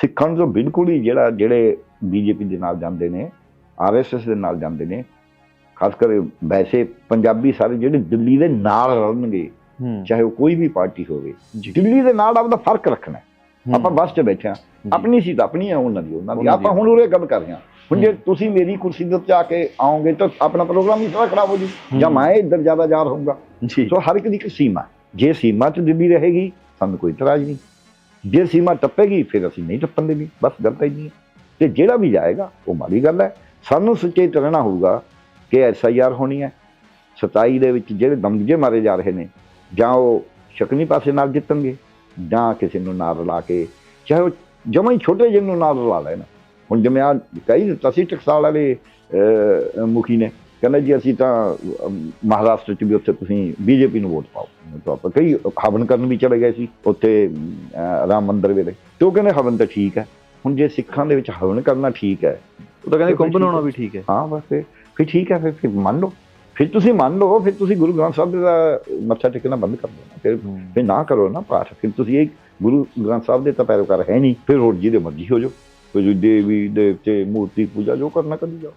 ਸਿੱਖਾਂ ਨੂੰ ਤਾਂ ਬਿਲਕੁਲ ਹੀ ਜਿਹੜਾ ਜਿਹੜੇ ਬੀਜੇਪੀ ਦੇ ਨਾਲ ਜਾਂਦੇ ਨੇ ਆਰਐਸਐਸ ਦੇ ਨਾਲ ਜਾਂਦੇ ਨੇ ਖਾਸ ਕਰ ਵੈਸੇ ਪੰਜਾਬੀ ਸਾਰੇ ਜਿਹੜੇ ਦਿੱਲੀ ਦੇ ਨਾਲ ਰਲਣਗੇ ਹੂੰ। ਚਾਹੇ ਉਹ ਕੋਈ ਵੀ ਪਾਰਟੀ ਹੋਵੇ ਦਿੱਲੀ ਦੇ ਨਾਲ ਆਪਦਾ ਫ਼ਰਕ ਰੱਖਣਾ ਆਪਾਂ ਬੱਸ 'ਚ ਬੈਠੇ ਜੀ। ਆਪਣੀ ਸੀਟ ਆਪਣੀ ਹੈ ਉਹਨਾਂ ਦੀ ਉਹਨਾਂ ਦੀ। ਆਪਾਂ ਹੁਣ ਉਰੇ ਗੱਲ ਕਰ ਰਹੇ ਹਾਂ। ਹੁਣ ਜੇ। ਤੁਸੀਂ ਮੇਰੀ ਕੁਰਸੀ ਦੇ ਉੱਤੇ ਆ ਕੇ ਆਓਗੇ ਤਾਂ ਆਪਣਾ ਪ੍ਰੋਗਰਾਮ ਹੀ ਸਾਰਾ ਖਰਾਬ ਹੋ ਜੂ। ਜਾਂ। ਮੈਂ ਇੱਧਰ ਜ਼ਿਆਦਾ ਜਾ ਰਹੂੰਗਾ। ਸੋ ਹਰ ਇੱਕ ਦੀ ਇੱਕ ਸੀਮਾ। ਜੇ ਸੀਮਾ 'ਚ ਦਿੱਲੀ ਰਹੇਗੀ ਸਾਨੂੰ ਕੋਈ ਇਤਰਾਜ਼ ਨਹੀਂ। ਜੇ ਸੀਮਾ ਟੱਪੇਗੀ, ਫਿਰ ਅਸੀਂ ਨਹੀਂ ਟੱਪਣ ਦੇਣੀ, ਬਸ ਗੱਲ ਤਾਂ ਇੰਨੀ ਹੈ। ਤੇ ਜਿਹੜਾ ਵੀ ਜਾਏਗਾ, ਉਹ ਮਾੜੀ ਗੱਲ ਹੈ। ਸਾਨੂੰ ਸੁਚੇਤ ਰਹਿਣਾ ਹੋਊਗਾ ਕਿ ਐਸਆਈਆਰ ਹੋਣੀ ਹੈ। 27 ਦੇ ਵਿੱਚ ਜਿਹੜੇ ਦਮਗੇ ਮਾਰੇ ਜਾ ਰਹੇ ਨੇ, ਜਾਂ ਉਹ ਸ਼ਕਨੀ ਪਾਸੇ ਨਾਲ ਜਿੱਤਣਗੇ, ਜਾਂ ਕਿਸੇ ਨੂੰ ਨਾਲ ਰਲਾ ਕੇ, ਚਾਹੇ ਉਹ ਜਮਾਂ ਹੀ ਛੋਟੇ ਜਿਹੇ ਨੂੰ ਨਾਲ ਰਲਾ ਲੈਣ। ਹੁਣ ਜਿਵੇਂ ਆ ਕਹੀ ਦਿੱਤਾ ਸੀ ਟਕਸਾਲ ਵਾਲੇ ਮੁਖੀ ਨੇ, ਕਹਿੰਦਾ ਜੀ ਅਸੀਂ ਤਾਂ ਮਹਾਰਾਸ਼ਟਰ ਚ ਵੀ ਉੱਥੇ ਤੁਸੀਂ ਬੀਜੇਪੀ ਨੂੰ ਵੋਟ ਪਾਓ। ਤਾਂ ਆਪਾਂ ਕਈ ਹਵਨ ਕਰਨ ਵੀ ਚਲੇ ਗਏ ਸੀ ਉੱਥੇ ਰਾਮ ਮੰਦਿਰ ਵੇਲੇ। ਤੇ ਉਹ ਕਹਿੰਦੇ ਹਵਨ ਤਾਂ ਠੀਕ ਹੈ। ਹੁਣ ਜੇ ਸਿੱਖਾਂ ਦੇ ਵਿੱਚ ਹਵਨ ਕਰਨਾ ਠੀਕ ਹੈ ਉਹ ਤਾਂ ਕਹਿੰਦੇ ਕੁੰਭ ਬਣਾਉਣਾ। ਵੀ ਠੀਕ ਹੈ। ਹਾਂ ਬਸ ਫਿਰ ਠੀਕ ਹੈ ਫਿਰ ਫਿਰ ਮੰਨ ਲਓ। ਫਿਰ ਤੁਸੀਂ ਮੰਨ ਲਓ ਫਿਰ ਤੁਸੀਂ ਗੁਰੂ ਗ੍ਰੰਥ ਸਾਹਿਬ ਦਾ ਮੱਥਾ ਟੇਕਣਾ ਬੰਦ ਕਰ ਦੇਣਾ ਫਿਰ। ਫਿਰ ਨਾ ਕਰੋ ਨਾ ਪਾਠ। ਫਿਰ ਤੁਸੀਂ ਇਹ ਗੁਰੂ ਗ੍ਰੰਥ ਸਾਹਿਬ ਦੇ ਤਾਂ ਪੈਰੋਕਾਰ ਹੈ ਨਹੀਂ। ਫਿਰ ਹੋਰ ਜਿਹਦੇ ਮਰਜ਼ੀ ਹੋ ਜਾਓ। ਕੋਈ ਦੇਵੀ ਦੇਵਤੇ ਮੂਰਤੀ ਪੂਜਾ ਜੋ ਕਰਨਾ ਕਰੀ ਜਾਓ।